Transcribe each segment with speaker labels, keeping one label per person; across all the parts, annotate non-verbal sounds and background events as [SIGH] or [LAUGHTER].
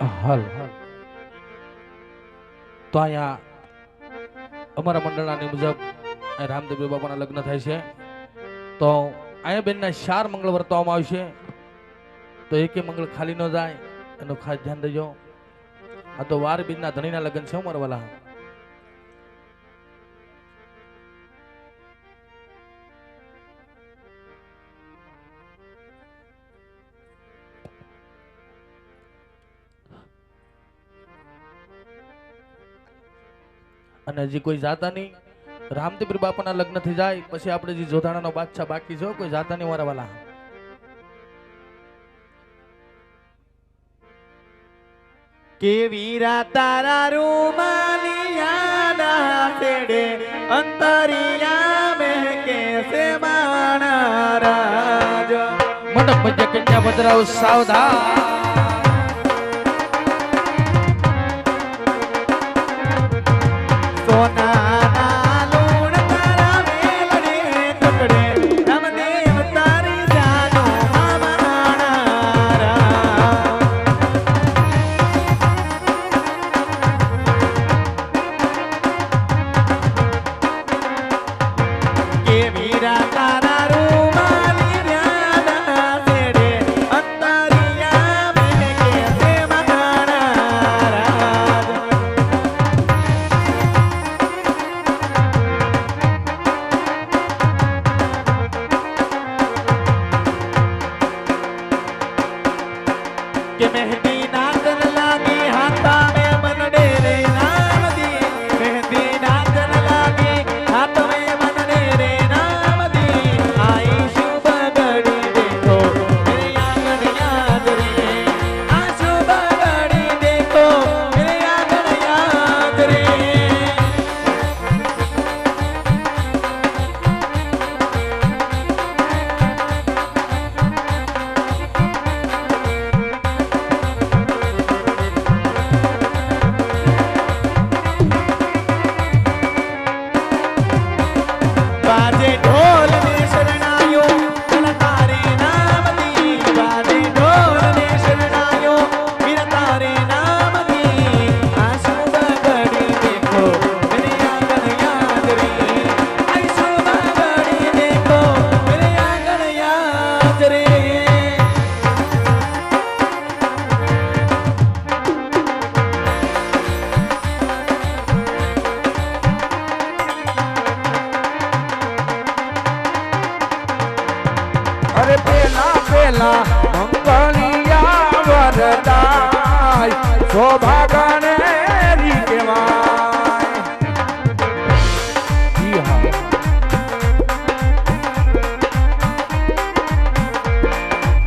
Speaker 1: હાલ. તો અહીંયા અમારા મંડળાની મુજબ અહીં રામદેવ બાપાના લગ્ન થાય છે. તો અહીંયા બેનના ચાર મંગળ વર્તવામાં આવશે. તો એકે મંગળ ખાલી ન જાય. એનું ખાસ ધ્યાન દેજો. આ તો વાર બીજના ધણીના લગ્ન છે અમારા વાલા. અને હજી કોઈ જાતા નહીં રામદેવ બાપાના લગ્ન થઈ જાય પછી આપણે જે જોધાણાનો બાદશાહ બાકી છે કોઈ જાતા નહીં મારા
Speaker 2: કેવી તારા રૂમાલિયાના છેડે અંતરિયા મેં કેસે માણા રાજ.
Speaker 1: મંડપ મધ્ય કન્યા બદરાવ સાવધાન.
Speaker 2: સોનાના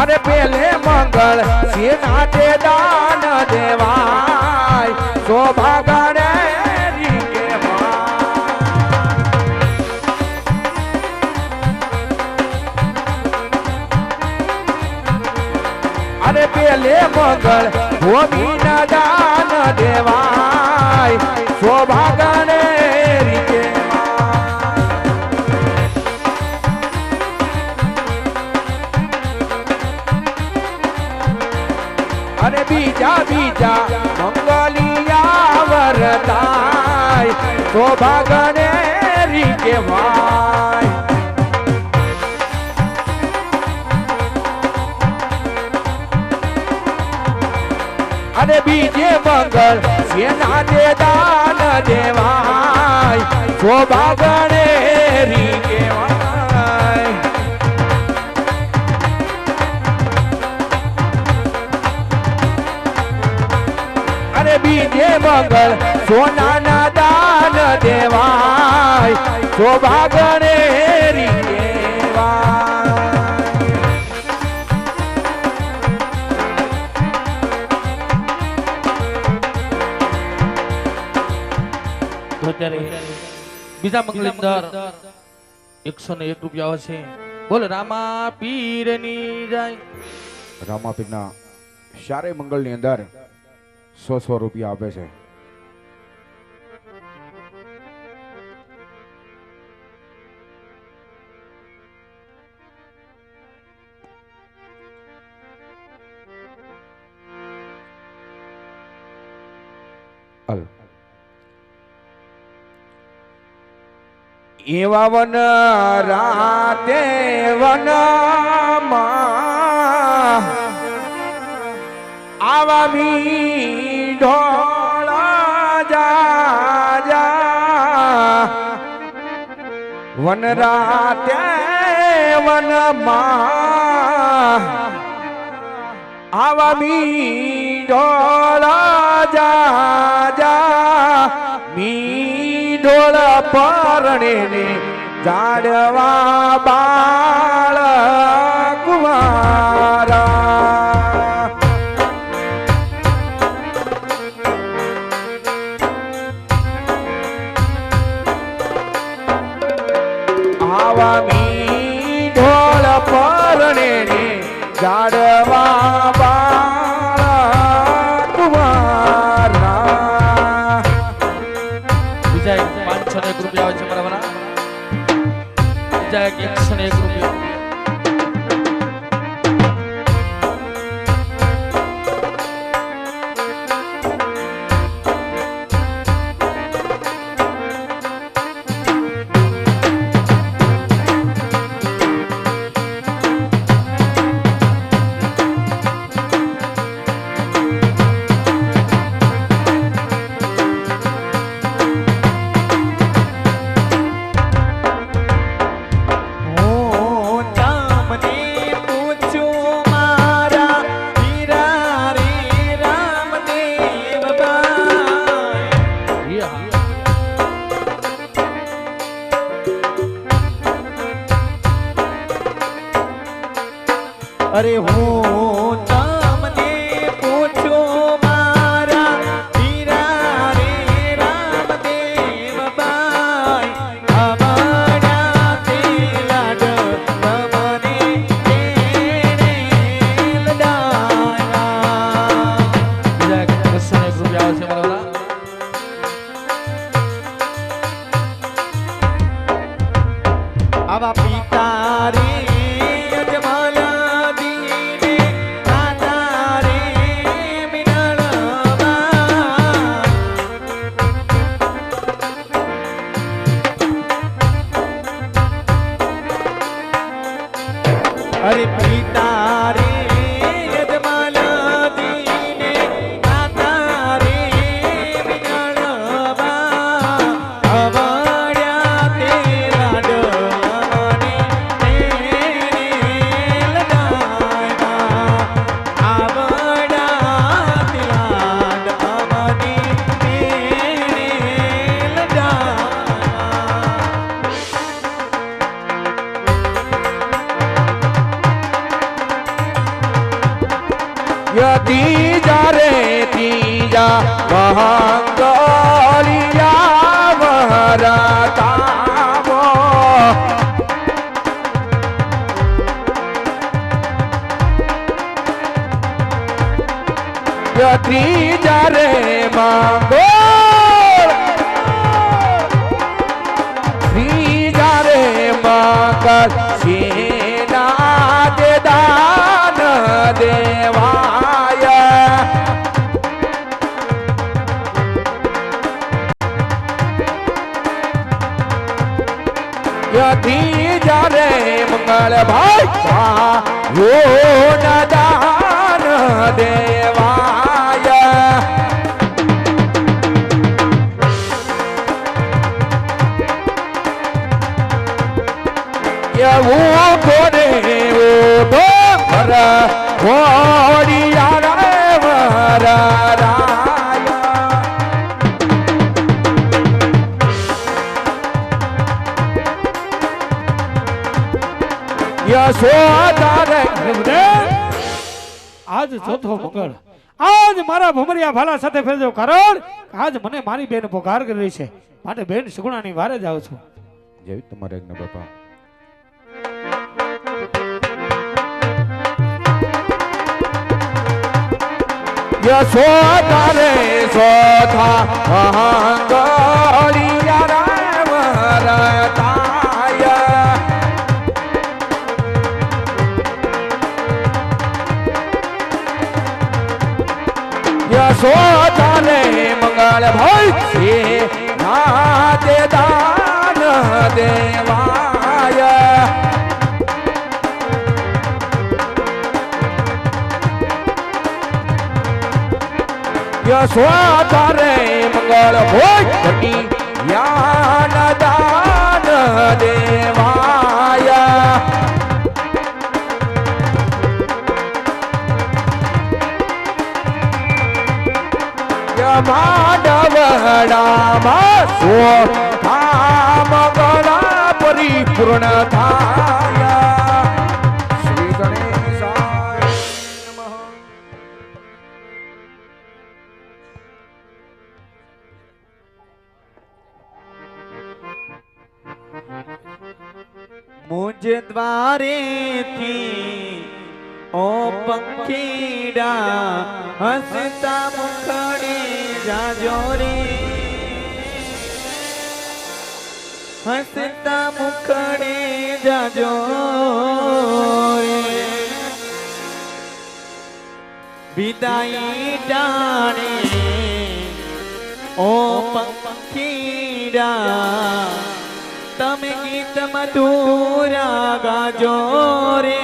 Speaker 3: અરે પેલે મંગળ સેનાટે દાન દેવાય? શોભાગણે અરે પેલે મંગળ ભૂમિ દાન દેવાય? શોભાગણે બીજા બીજા મંગલિયા વરતાય શોભાગણે રી કહેવાય. અને બીજે મંગળ સેના દે દાન દેવાય શોભાગણે રી કહેવાય. મંગળ સોનાના દાન દેવાય. શોભાગણે રી કહેવાય
Speaker 1: તો અત્યારે બીજા મંગળની અંદર એકસો ને એક રૂપિયા હશે બોલ રામા પીરની જાય
Speaker 3: રામાપીરના શારે મંગળની અંદર સો સો રૂપિયા આપે છે. એવા વન રાતે વન આવા મી ઢોળ જા જા વનરા તે વનમાં આવા મી ઢોળ જા જા મી ઢોળ પરણે જાડવા બાળ નથી જ્યારે મંગળ ભાઈ ના દાન દે. રસો તારે
Speaker 4: આજ ચોથો પકડ. આજ મારા ભમરિયા ભાલા સાથે ફેરજો. કારણ આજ મને મારી બેન પોકાર કરી છે. માટે બેન સુગુણાની વારે જ આવું છું.
Speaker 3: જય તમારે આજ્ઞા બાપા. યશો તારે સોથા અહંકારી સોતાને મંગળ ભોય. ના દે દાન દેવાય. યશોતાને મંગળ ભોય. યા દાન દેવાય. માંડવડામાં સો પરિપૂર્ણ થાય શ્રી ગણેશાય
Speaker 2: મુજ દ્વારેથી ઓ પંખીડા હસતા મુખડે જાજો રે હસતા મુખડે જાજો રે વિદાય ઓ પંખીરા તમે ગીત મધુરા ગાજો રે.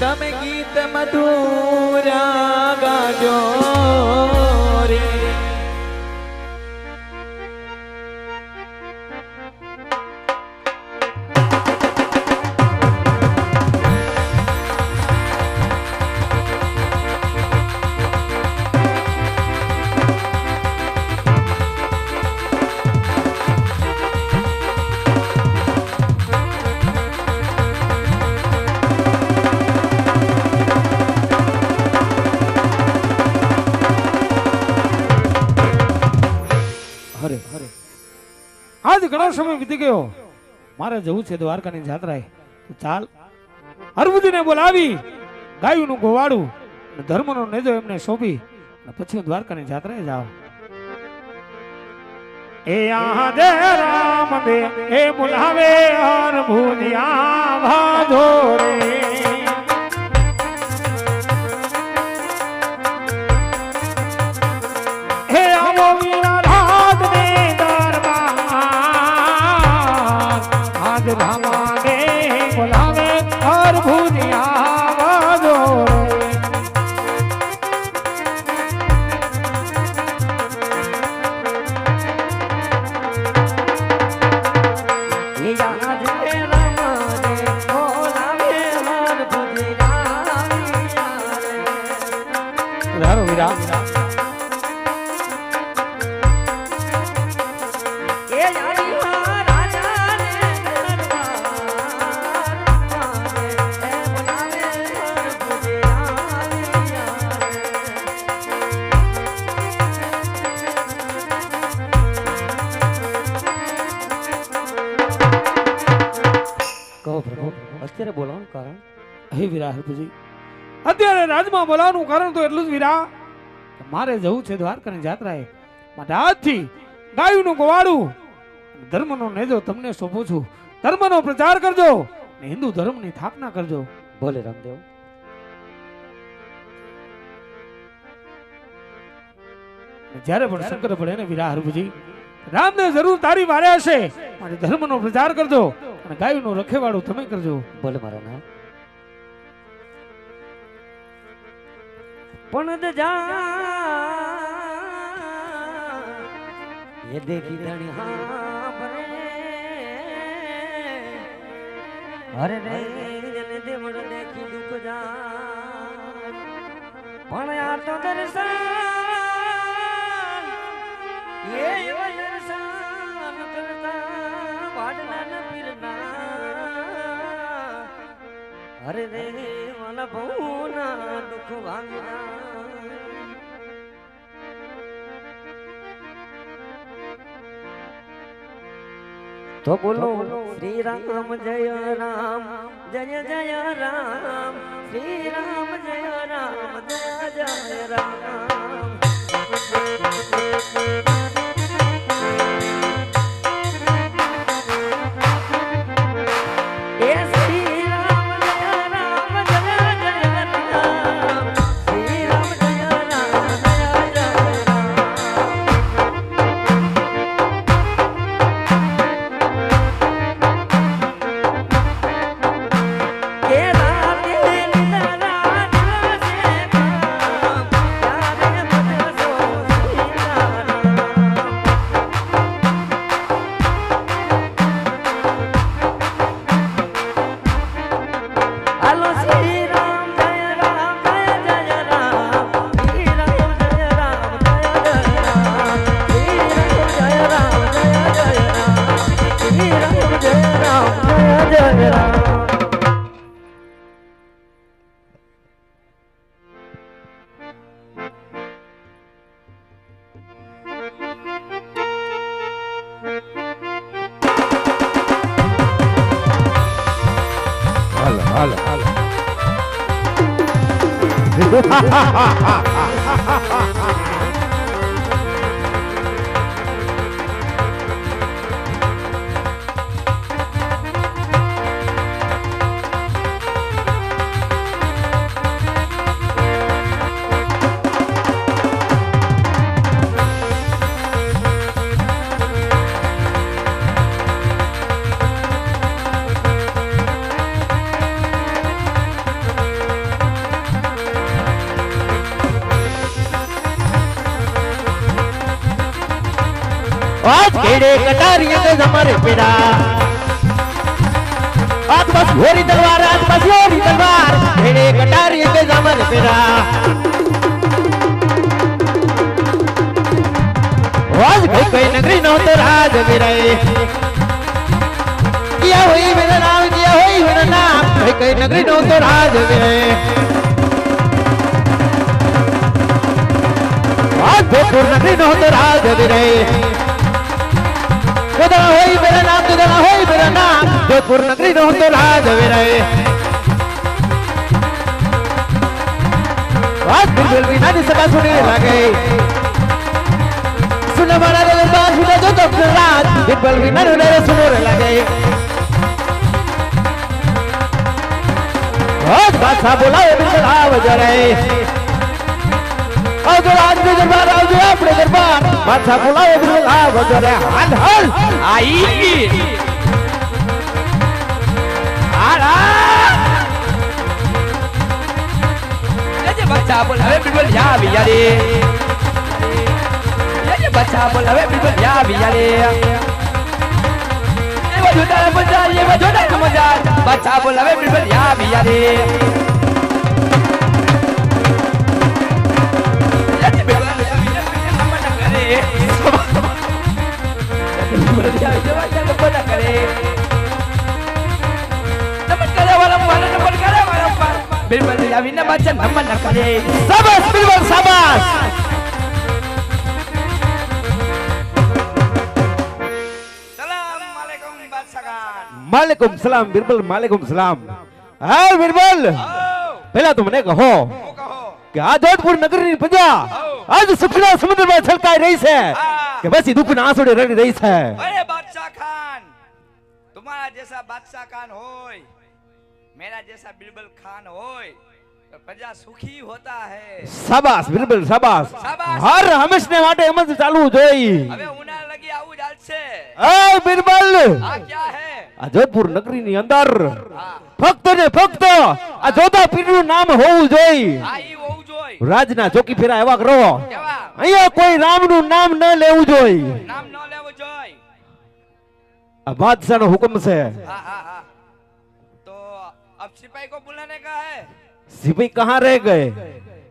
Speaker 2: તમે ગીત મધુરા ગાજો.
Speaker 4: ઘણો સમય વીતી ગયો? મારે જવું છે દ્વારકાની જાત્રાએ. ચાલ. હરબુદીને બોલાવી. ગાયુંનું ગોવાડું ધર્મનો નેજો એમને સોંપી. અને પછી હું દ્વારકાની જાત્રાએ જાઉં. એ રામ દે એ બોલાવે હરબુદિયા ભાજો રે હરભુજી અત્યારે રાજમાં બોલાવવાનું કારણ તો એટલું જ વીરા. મારે જવું છે દ્વારકાની જાત્રાએ. માટે આજથી ગાયુંનું ગોવાળું ધર્મનો નેજો તમને સોંપું છું. ધર્મનો પ્રચાર કરજો ને હિન્દુ ધર્મની સ્થાપના કરજો.
Speaker 5: બોલે રામદેવ.
Speaker 4: જ્યારે પણ શંકર પડે ને વીરા હરભુજી, રામને જરૂર તારી વારે હશે. માટે ધર્મનો પ્રચાર કરજો અને ગાયુંનું રખેવાળું તમે કરજો.
Speaker 5: ભલે મારા ના
Speaker 6: પણ જા એ દેખી ધણી હા અરે રે જને દેવળ દેખી દુઃખ જા પણ આ તો દર્શન. અરે રે મન બહુના દુઃખ વાંગના. તો બોલો શ્રી રામ જય રામ જય જય રામ. શ્રી રામ જય રામ જય જય રામ. આજ કેડે કટારીએ તો તમારે પેડા. આજ
Speaker 7: બસ હોરી તલવાર આજ બસ હોરી તલવાર કેડે કટારીએ તો તમારે પેડા. આજ કઈ કઈ નગરી નો તો રાજ વિરાય. કિયા હોઈ મેરા નામ કિયા હોઈ મેરા નામ, કઈ કઈ નગરી નો તો રાજ વિરાય. ભોગપુર નગરી નો તો રાજ વિરય. विरय જોધા હોય મેરા નામ જોધા હોય મેરા નામ જોધપુર નગરી નો તો રાજ વિરય વાત બિલકુલ વિના ની સભા સુની લાગે સુન મારા રે દરબાર સુને જો તો રાજ બિલકુલ વિના નો રે સુનો રે લાગે વાત ભાષા બોલાવે બિલકુલ આવ જરે આવજો રાજની દરબાર આવજો આપણે દરબાર માથા બોલાવો બિલકુલ આવ જરે હાલ હાલ આઈ આરા
Speaker 8: Jadi baca bola we people ya biyare. Jadi baca bola we people ya biyare. Ye wajuda baca ye wajuda People ya biyare baca nama nak kare.
Speaker 7: શાબાશ બિલકુલ શાબાશ. માલેકુમ સલામ બિરબલ માલેકુમ સલામ હા બિરબલ પહેલા તો મને કહો કે આ જોધપુર નગરની પ્રજા આજ સુખના સમુદ્રમાં છલકાઈ રહી છે કે બસ એ દુઃખના આંસુડે રડી રહી છે
Speaker 8: अरे बादशाह खान तुम्हारा जैसा बादशाह खान होय मेरा जैसा बिरबल खान होय तो प्रजा सुखी होता है
Speaker 7: શાબાશ બિરબલ શાબાશ
Speaker 8: શાબાશ.
Speaker 7: હર હંમેશને માટે એમ જ ચાલવું જોઈએ
Speaker 8: હવે ઉનાળ લગી આવું જ હાલશે
Speaker 7: એ બિરબલ
Speaker 8: આ ક્યાં હે
Speaker 7: આ જોધપુર નગરીની અંદર
Speaker 8: હા
Speaker 7: ફક્ત ને ફક્ત આ જોધા પીરનું નામ હોવું જોઈએ
Speaker 8: આ ઈ હોવું જોઈ
Speaker 7: રાજના ચોકી ફેરા એવા કરો અહીંયા કોઈ રામનું નામ ન લેવું જોઈએ
Speaker 8: નામ ન લેવું જોઈએ
Speaker 7: આ બાદશાહનો હુકમ છે.
Speaker 8: હા હા હા. તો अब सिपाही को बुलाने का है
Speaker 7: सिपाही कहाँ रह गए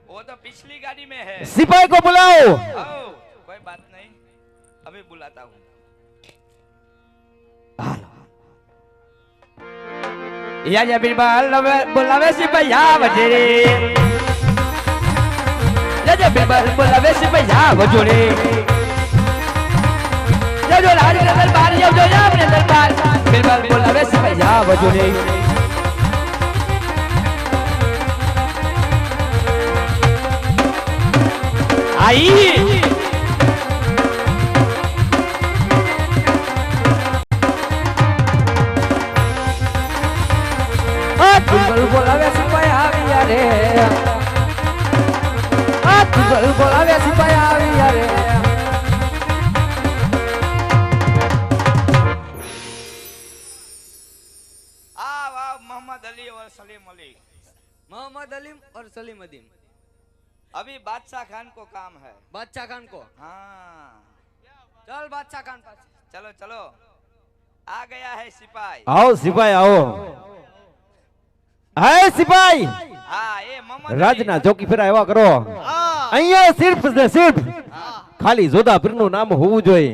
Speaker 8: वो तो पिछली गाड़ी में है
Speaker 7: सिपाही को बुलाओ
Speaker 8: कोई बात नहीं अभी बुलाता हूँ या या बिरबल बुलावे सिपाही वजरे આજે બેબર બોલાવે છે ભૈયા વજોડે જજો રાજ દરબાર આવજો આપણે દરબાર. બેબર બોલાવે છે ભૈયા વજોડે આઈ. और सलीम अली
Speaker 6: मोहम्मद और सलीम अदीम।
Speaker 8: अभी बादशाह खान को काम है।
Speaker 6: बादशाह खान को?
Speaker 8: हाँ।
Speaker 6: चल बादशाह खान पास।
Speaker 8: चलो चलो। आ गया है सिपाही।
Speaker 7: आओ सिपाही आओ। है सिपाही?
Speaker 8: हाँ ये मोहम्मद
Speaker 7: राजना
Speaker 8: चौकी
Speaker 7: फिर आया करो। आ અહીંયા સિર્ફ ને સિર્ફ ખાલી જોધાપીરનું નામ હોવું જોઈએ.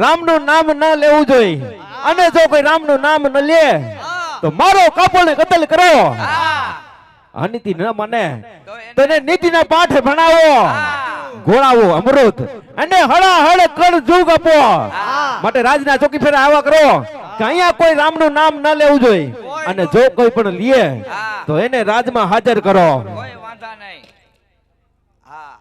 Speaker 7: રામનું નામ ના લેવું જોઈએ. અને જો કોઈ રામનું નામ ન લે તો મારો કાપોને કતલ કરો. અનિતિ ન મને. તને નીતિના પાઠ ભણાવો. ગોળાવો અમૃત અને હળા હળ કર જુગ આપો. માટે રાજના ચોકી ફેરા આવા કરો કે અહીંયા કોઈ રામનું નામ ન લેવું જોઈએ. અને જો કોઈ પણ લે તો એને રાજમાં હાજર કરો.
Speaker 8: કોઈ વાંધા
Speaker 1: હા.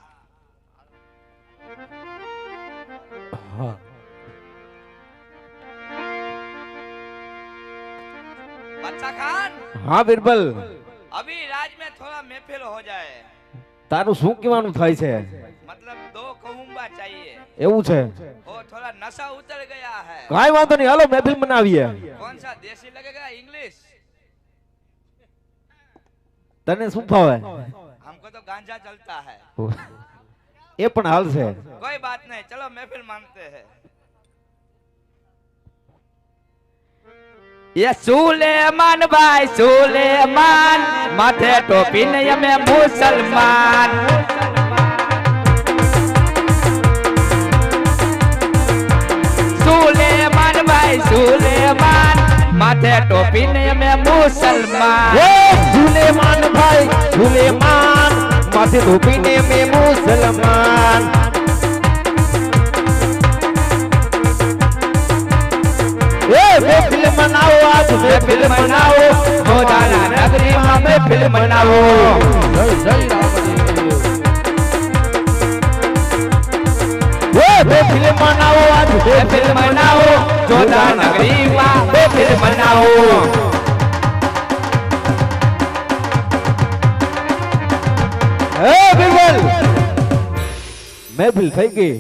Speaker 7: હા બિરબલ
Speaker 8: અભી રાજ મે થોડા મેફિલ હો જાએ
Speaker 7: તારું શું કહેવાનું થાય છે?
Speaker 8: મતલબ દો કહુંબા ચાહીએ
Speaker 7: એવું છે?
Speaker 8: ઓ થોડા નશા ઉતર ગયા હે.
Speaker 7: કાઈ વાંધો નહીં હાલો મેફિલ મનાવીએ
Speaker 8: કોણ સા દેશી લગેગા ઇંગ્લિશ?
Speaker 7: તને શું ફાવે?
Speaker 8: गांजा चलता है [LAUGHS]
Speaker 7: એ પણ હાલ છે
Speaker 8: कोई बात नहीं चलो महफिल मानते हैं ये सुलेमान भाई सुलेमान माथे टोपी नहीं में मुसलमान सुलेमान भाई सुलेमान माथे टोपी नहीं में मुसलमान
Speaker 7: એ સુલેમાન ભાઈ સુલેમાન માથે ધોપીને મે મુસલમાન એ મહેફિલ મનાવો આજ મહેફિલ મનાવો
Speaker 8: મોજાના નગરીમાં મહેફિલ મનાવો
Speaker 1: જય જય રામદેવ
Speaker 7: એ મહેફિલ મનાવો આજ
Speaker 8: મહેફિલ મનાવો જોધા
Speaker 7: હે બિરબલ મહેફિલ થઈ ગઈ.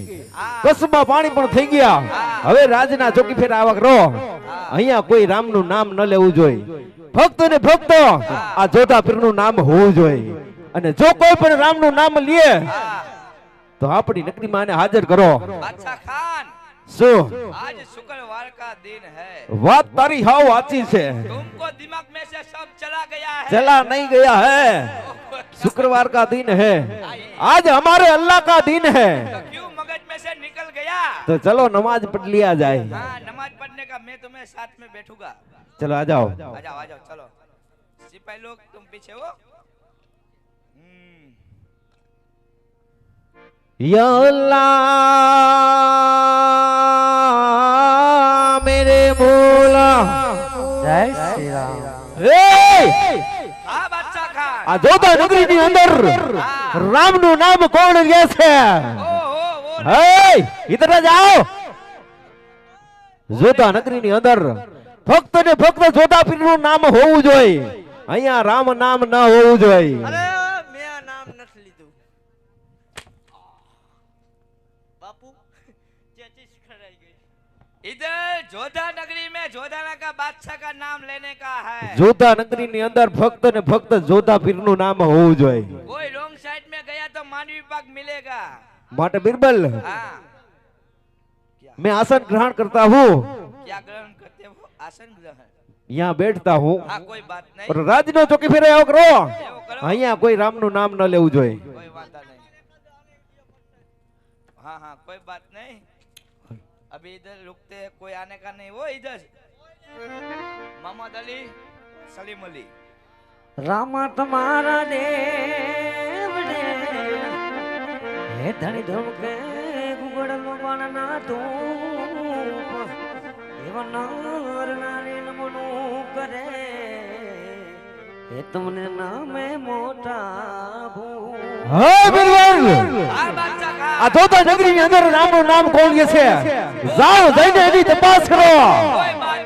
Speaker 7: કસબા પાણી પણ થઈ ગયા. હવે રાજના ચોકી ફેર આવક રો અહીંયા કોઈ રામનું નામ ન લેવું જોઈએ. ભક્ત ને ભક્ત, આ જોતા પીરનું નામ હોવું જોઈએ. અને જો કોઈ પણ રામનું નામ લે, તો આપણી નકરી માં હાજર કરો.
Speaker 8: બાદશાહ ખાન!
Speaker 7: શું
Speaker 8: आज शुक्रवार का दिन है
Speaker 7: વાત તારી હાવ સાચી છે
Speaker 8: तुमको दिमाग में से सब चला गया है
Speaker 7: चला नहीं गया है शुक्रवार का दिन है आज हमारे अल्लाह का दिन है
Speaker 8: तो क्यों मगज में से निकल गया
Speaker 7: तो चलो नमाज पढ़ लिया जाए
Speaker 8: हाँ नमाज पढ़ने का मैं तुम्हें साथ में बैठूंगा
Speaker 7: चलो आ जाओ
Speaker 8: आ जाओ आ जाओ चलो सिपाही लोग तुम पीछे हो हम्म,
Speaker 7: या अल्लाह આ જોતા નગરી ની અંદર રામનું નામ કોણ લે છે? ઇધર જાઓ જોતા નગરી ની અંદર ફક્ત ને ફક્ત જોતા પીરનું નામ હોવું જોઈએ. અહિયાં રામ નામ ના હોવું જોઈએ.
Speaker 8: जोधा नगरी में जोधाना का बादशाह का नाम लेने का है
Speaker 7: જોતા નગરી ની અંદર ફક્ત ને ફક્ત જોતા પીર નું નામ હોવું જોઈએ
Speaker 8: कोई रॉन्ग साइड में गया तो मानवी विभाग मिलेगा
Speaker 7: માટે बिरबल
Speaker 8: हाँ
Speaker 7: मैं आसन ग्रहण करता हूँ
Speaker 8: क्या ग्रहण करते हो आसन ग्रहण
Speaker 7: यहाँ बैठता हूँ
Speaker 8: हाँ कोई बात नहीं
Speaker 7: और રાજનો ચોકી ફેરે આવો કરો
Speaker 8: એવો કરો
Speaker 7: અહીંયા કોઈ રામનું નામ ન લેવું જોઈએ
Speaker 8: कोई बात नहीं हाँ हाँ कोई बात नहीं अभी इधर रुकते हैं कोई आने का नहीं वो इधर मोहम्मद अली सलीम अली
Speaker 9: रामा तुम्हारा देव ने हे धनी धूम के गुगड़ लोबान ना तू एवं नार नारे नमनो करे એ તમને નામે મોટા ભૂ.
Speaker 7: હે
Speaker 8: બિરવલ!
Speaker 7: આ ધોતા નગરી ની અંદર રામનું નામ કોણ કે છે? જાઓ, જઈને એની તપાસ કરો.